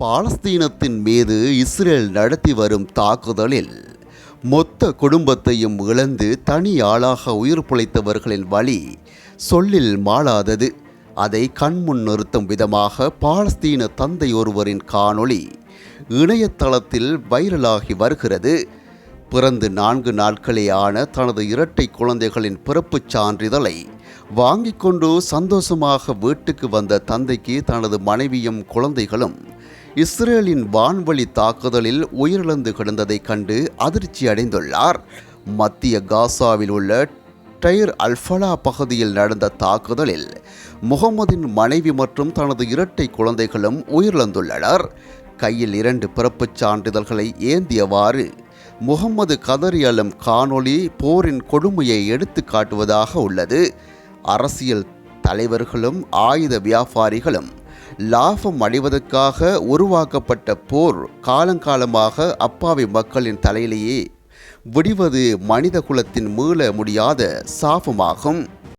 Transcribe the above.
பாலஸ்தீனத்தின் மீது இஸ்ரேல் நடத்தி வரும் தாக்குதலில் மொத்த குடும்பத்தையும் இழந்து தனி ஆளாக உயிர் பிழைத்தவர்களின் வழி சொல்லில் மாளாதது. அதை கண்முன் நிறுத்தும் விதமாக பாலஸ்தீன தந்தை ஒருவரின் காணொளி இணையதளத்தில் வைரலாகி வருகிறது. பிறந்து நான்கு நாட்களே ஆன தனது இரட்டை குழந்தைகளின் பிறப்புச் சான்றிதழை வாங்கிக் கொண்டு சந்தோஷமாக வீட்டுக்கு வந்த தந்தைக்கு தனது மனைவியும் குழந்தைகளும் இஸ்ரேலின் வான்வழி தாக்குதலில் உயிரிழந்து கிடந்ததைக் கண்டு அதிர்ச்சி அடைந்துள்ளார். மத்திய காசாவில் உள்ள டயர் அல்ஃபலா பகுதியில் நடந்த தாக்குதலில் முகமதின் மனைவி மற்றும் தனது இரட்டை குழந்தைகளும் உயிரிழந்துள்ளனர். கையில் இரண்டு பிறப்புச் சான்றிதழ்களை ஏந்தியவாறு முகம்மது கதறி அலும் காணொளி போரின் கொடுமையை எடுத்து காட்டுவதாக உள்ளது. அரசியல் தலைவர்களும் ஆயுத வியாபாரிகளும் லாபம் அடைவதற்காக உருவாக்கப்பட்ட போர் காலங்காலமாக அப்பாவி மக்களின் தலையிலேயே விடிவது மனித குலத்தின் மீள முடியாத சாபமாகும்.